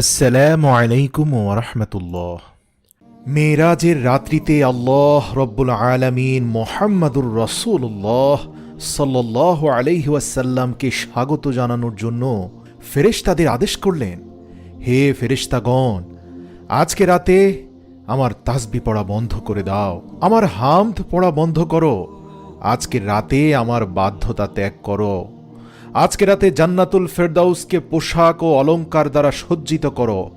আসসালামু আলাইকুম ওরহমতুল্লাহ মেরাজের রাত্রিতে আল্লাহ রব্বুল আলমিন মোহাম্মদুর রসুল্লাহ সাল্লাহ আলাইহি ওয়াসাল্লামকে স্বাগত জানানোর জন্য ফেরেশতাদের আদেশ করলেন, হে ফেরেশতাগণ, আজকে রাতে আমার তাসবি পড়া বন্ধ করে দাও, আমার হামদ পড়া বন্ধ করো, আজকে রাতে আমার বাধ্যতা ত্যাগ করো। আজকে রাতে জান্নাতুল ফেরদাউসকে পোশাক ও অলঙ্কার দ্বারা সজ্জিত করো।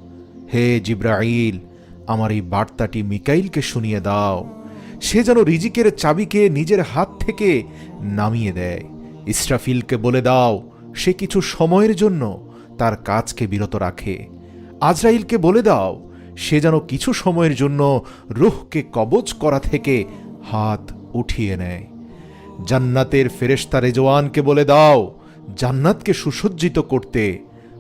হে জিব্রাইল, আমার এই বার্তাটি মিকাইলকে শুনিয়ে দাও। সে যেন রিজিকের চাবিকে নিজের হাত থেকে নামিয়ে দেয়। ইসরাফিলকে বলে দাও, সে কিছু সময়ের জন্য তার কাজকে বিরত রাখে। আজরাইলকে বলে দাও, সে যেন কিছু সময়ের জন্য রুহকে কবজ করা থেকে হাত উঠিয়ে নেয়। জান্নাতের ফেরেশতা রেজওয়ানকে বলে দাও জান্নাতকে সুসজ্জিত করতে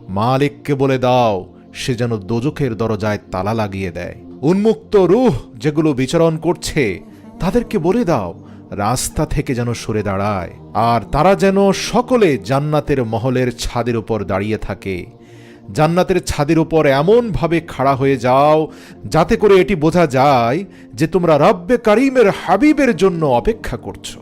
মালিককে বলে দাও, সে যেন দোজখের দরজায় তালা লাগিয়ে দেয়। উন্মুক্ত রুহ যেগুলো বিচরণ করছে, তাদেরকে বলে দাও, রাস্তা থেকে যেন সরে দাঁড়ায়। আর তারা যেন সকলে জান্নাতের মহলের ছাদের উপর দাঁড়িয়ে থাকে। জান্নাতের ছাদের উপর এমনভাবে খাড়া হয়ে যাও, যাতে করে এটি বোঝা যায় যে তোমরা রব্বে কারিমের হাবিবের জন্য অপেক্ষা করছ।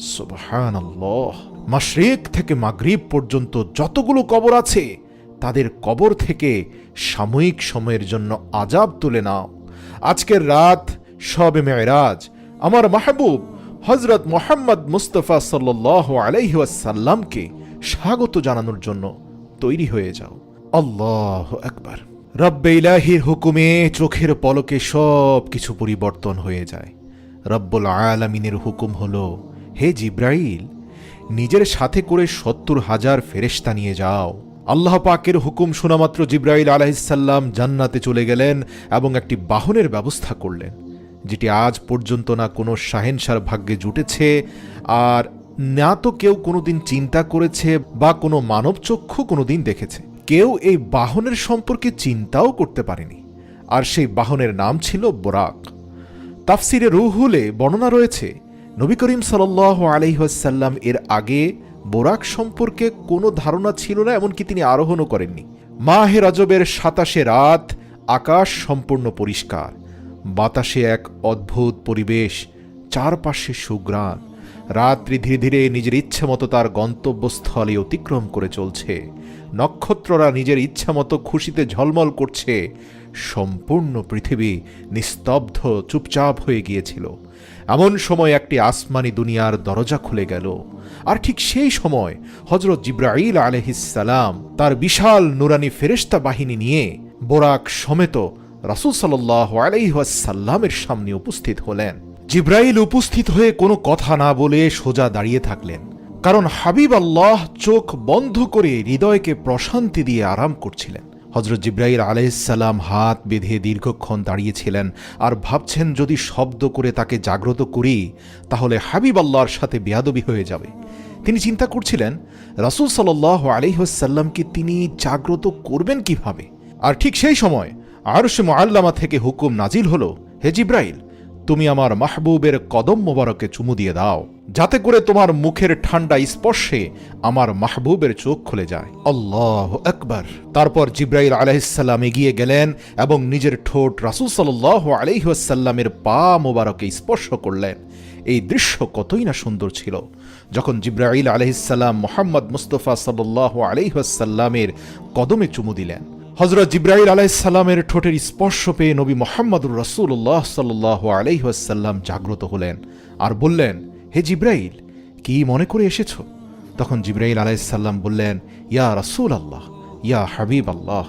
সুবহানাল্লাহ। মাশরিক থেকে মাগরিব পর্যন্ত যতগুলো কবর আছে, তাদের কবর থেকে সাময়িক সময়ের জন্য আজাব তুলে নাও। আজকের রাত সবে মেয়েরাজ। আমার মাহবুব হজরত মোহাম্মদ মুস্তফা সাল্লাহ আলাইহাসাল্লামকে স্বাগত জানানোর জন্য তৈরি হয়ে যাও। আল্লাহ একবার রব্বে ইলাহির হুকুমে চোখের পলকে সব কিছু পরিবর্তন হয়ে যায়। রব্বুল আলামিনের হুকুম হলো, হে জিব্রাইল নিজের সাথে করে সত্তর হাজার ফেরেশতা নিয়ে যাও। আল্লাহ পাকের হুকুম শোনামাত্র জিব্রাইল আলাহিসাল্লাম জান্নাতে চলে গেলেন এবং একটি বাহনের ব্যবস্থা করলেন, যেটি আজ পর্যন্ত না কোনো শাহেনশার ভাগ্যে জুটেছে, আর না তো কেউ কোনোদিন চিন্তা করেছে বা কোনো মানবচক্ষু কোনোদিন দেখেছে। কেউ এই বাহনের সম্পর্কে চিন্তাও করতে পারেনি, আর সেই বাহনের নাম ছিল বোরাক। তাফসিরে রুহুলে বর্ণনা রয়েছে নবী করিম সাল আলহ্লাম এর আগে বোরাক সম্পর্কে কোনো ধারণা ছিল না, এমনকি তিনি আরোহণও করেননি। মাহে রজবের সাতাশে রাত আকাশ সম্পূর্ণ পরিষ্কার। বাতাসে এক অদ্ভুত পরিবেশ, চারপাশে সুগ্রাণ রাত্রি ধীরে ধীরে নিজের ইচ্ছে মতো তার গন্তব্যস্থলে অতিক্রম করে চলছে। নক্ষত্ররা নিজের ইচ্ছা মতো খুশিতে ঝলমল করছে। সম্পূর্ণ পৃথিবী নিস্তব্ধ, চুপচাপ হয়ে গিয়েছিল। এমন সময় একটি আসমানি দুনিয়ার দরজা খুলে গেল। আর ঠিক সেই সময় হজরত জিব্রাইল আলহিসাল্লাম তার বিশাল নুরানি ফেরেস্তা বাহিনী নিয়ে বোরাক সমেত রাসুল সাল্লাহ আলাইহাসাল্লামের সামনে উপস্থিত হলেন। জিব্রাইল উপস্থিত হয়ে কোনো কথা না বলে সোজা দাঁড়িয়ে থাকলেন। কারণ হাবিব আল্লাহ চোখ বন্ধ করে হৃদয়কে প্রশান্তি দিয়ে আরাম করছিলেন। হজরত জিব্রাইল আলাইসাল্লাম হাত বেঁধে দীর্ঘক্ষণ দাঁড়িয়েছিলেন আর ভাবছেন, যদি শব্দ করে তাকে জাগ্রত করি, তাহলে হাবিব আল্লাহর সাথে বেয়াদবি হয়ে যাবে। তিনি চিন্তা করছিলেন, রাসুল সাল্লাহ আলিহাসাল্লামকে তিনি জাগ্রত করবেন কীভাবে? আর ঠিক সেই সময় আরশ মোয়াল্লামা থেকে হুকুম নাজিল হলো, হে জিব্রাইল তুমি আমার মাহবুবের কদম মোবারকে চুমু দিয়ে দাও, যাতে করে তোমার মুখের ঠান্ডা স্পর্শে আমার মাহবুবের চোখ খুলে যায়। আল্লাহ আকবার। তারপর জিব্রাইল আলাইসাল্লাম এগিয়ে গেলেন এবং নিজের ঠোঁট রাসুল সাল্লাহ আলহিহাসাল্লামের পা মোবারকে স্পর্শ করলেন। এই দৃশ্য কতই না সুন্দর ছিল। যখন জিব্রাইল আলহিসাল্লাম মোহাম্মদ মুস্তফা সাল্লাহ আলহিহাসাল্লামের কদমে চুমু দিলেন হজরত জিব্রাইল আলাইসাল্লামের ঠোঁটের স্পর্শ পেয়ে নবী মোহাম্মদুর রসুল্লাহ সাল্লাহ আলাইহাসাল্লাম জাগ্রত হলেন আর বললেন, হে জিব্রাইল, কি মনে করে এসেছ? তখন জিব্রাইল আলাইসাল্লাম বললেন, ইয়া রসুল আল্লাহ ইয়া হাবিব আল্লাহ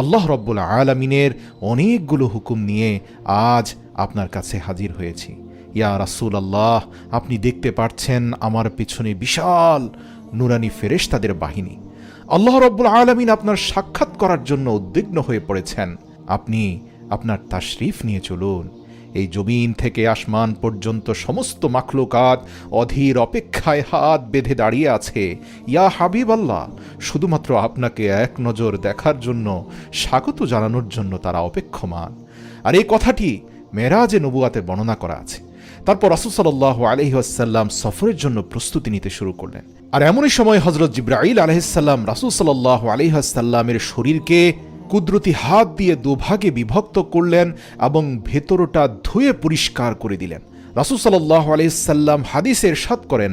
আল্লাহ রব্বুল আলমিনের অনেকগুলো হুকুম নিয়ে আজ আপনার কাছে হাজির হয়েছি। ইয়া রাসুল আল্লাহ আপনি দেখতে পাচ্ছেন আমার পিছনে বিশাল নুরানি ফেরেশতাদের বাহিনী। আল্লাহ রব্বুল আলমিন আপনার সাক্ষাৎ করার জন্য উদ্বিগ্ন হয়ে পড়েছেন। আপনি আপনার তাশরিফ নিয়ে চলুন। এই জমিন থেকে আসমান পর্যন্ত সমস্ত মাখলুকাত অধীর অপেক্ষায় হাত বেঁধে দাঁড়িয়ে আছে। ইয়া হাবিব আল্লাহ শুধুমাত্র আপনাকে এক নজর দেখার জন্য স্বাগত জানানোর জন্য তারা অপেক্ষমান। আর এই কথাটি মেরাজে নবুয়াতে বর্ণনা করা আছে। তারপর রাসুলসাল্লাহ আলহিহাসাল্লাম সফরের জন্য প্রস্তুতি নিতে শুরু করলেন। আর এমনই সময় হজরত জিব্রাইল আলহিসাল্লাম রাসুল সাল্লাহ আলহিহাসাল্লামের শরীরকে কুদরতি হাত দিয়ে দুভাগে বিভক্ত করলেন এবং ভেতরটা ধুয়ে পরিষ্কার করে দিলেন। রাসুল সাল্লাহ আলাইসাল্লাম হাদিসের সাত করেন,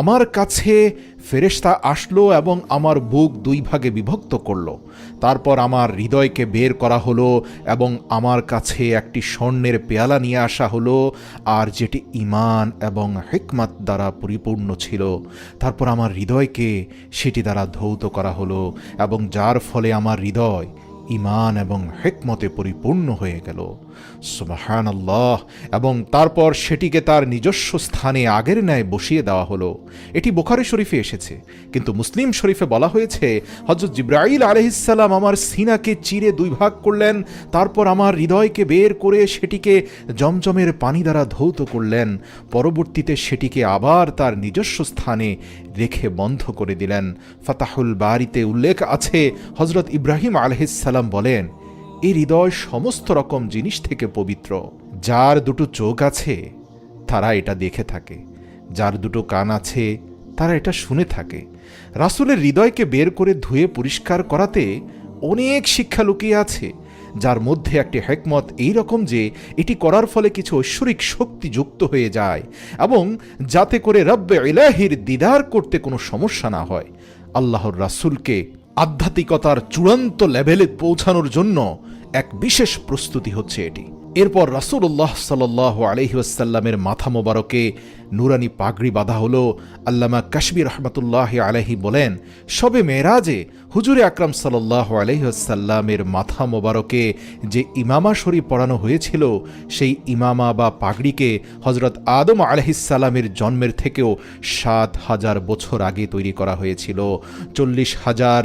আমার কাছে ফেরেশতা আসলো এবং আমার বুক দুই ভাগে বিভক্ত করল। তারপর আমার হৃদয়কে বের করা হলো এবং আমার কাছে একটি স্বর্ণের পেয়ালা নিয়ে আসা হলো, আর যেটি ইমান এবং হেকমাত দ্বারা পরিপূর্ণ ছিল। তারপর আমার হৃদয়কে সেটি দ্বারা ধৌত করা হলো এবং যার ফলে আমার হৃদয় ইমান এবং হেকমতে পরিপূর্ণ হয়ে গেল। সুবাহান আল্লাহ এবং তারপর সেটিকে তার নিজস্ব স্থানে আগের ন্যায় বসিয়ে দেওয়া হলো। এটি বোখারি শরীফে এসেছে। কিন্তু মুসলিম শরীফে বলা হয়েছে হজরত জিব্রাইল আলহিসাল্লাম আমার সিনাকে চিরে দুই ভাগ করলেন, তারপর আমার হৃদয়কে বের করে সেটিকে জমজমের পানি দ্বারা ধৌত করলেন, পরবর্তীতে সেটিকে আবার তার নিজস্ব স্থানে রেখে বন্ধ করে দিলেন। ফাতাহুল বাড়িতে উল্লেখ আছে হজরত ইব্রাহিম আলহিসাল্লাম বলেন এই হৃদয় সমস্ত রকম জিনিস থেকে পবিত্র। যার দুটো চোখ আছে, তারা এটা দেখে থাকে। যার দুটো কান আছে, তারা এটা শুনে থাকে। রাসুলের হৃদয়কে বের করে ধুয়ে পরিষ্কার করাতে অনেক শিক্ষা লুকিয়ে আছে, যার মধ্যে একটি হেকমত এই রকম যে, এটি করার ফলে কিছু ঐশ্বরিক শক্তি যুক্ত হয়ে যায় এবং যাতে করে রব্বে ইলাহির দিদার করতে কোনো সমস্যা না হয়। আল্লাহর রাসুলকে আধ্যাত্মিকতার চূড়ান্ত লেভেলে পৌঁছানোর জন্য এক বিশেষ প্রস্তুতি হচ্ছে এটি। এরপর রাসুল্লাহ সাল আলহিউসাল্লামের মাথা মোবারকে নুরানি পাগড়ি বাঁধা হল। আল্লামা কাশ্মীর রহমতুল্লাহ আলহি বলেন, সবে মেয়েরাজে হুজুরে আকরাম সাল্লাহ আলহিহাসাল্লামের মাথা মোবারকে যে ইমামা শরীফ পড়ানো হয়েছিল, সেই ইমামা বা পাগড়িকে হজরত আদম আলহিসাল্লামের জন্মের থেকেও সাত হাজার বছর আগে তৈরি করা হয়েছিল। চল্লিশ হাজার